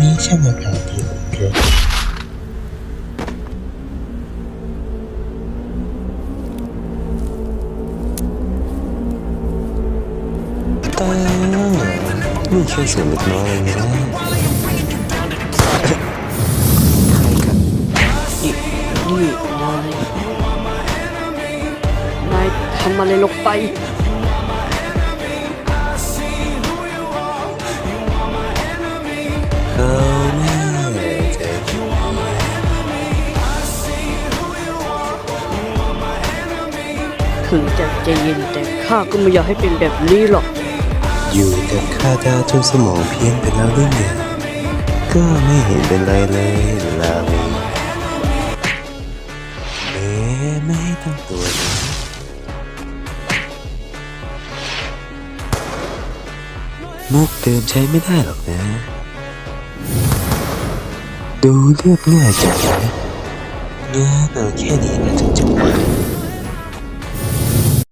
นี้ช่างอากาศดีเหลือเกินตายแล้วเหรอนี่แค่เสียงเล็กน้อยเองนะนี่นายนายทำอะไรลงไป ถึงจะใจเย็นแต่ข้าก็ไม่อยากให้เป็นแบบนี้หรอก อยู่กับข้าดาวจนสมองเพี้ยนไปแล้วหรือไงก็ไม่เห็นเป็นไรเลยลาวีเอ๊ไม่ให้ตั้งตัวนะมุกเดิมใช้ไม่ได้หรอกนะ ดูเรียบง่ายจังนะงั้นเอาแค่นี้นะจะจบ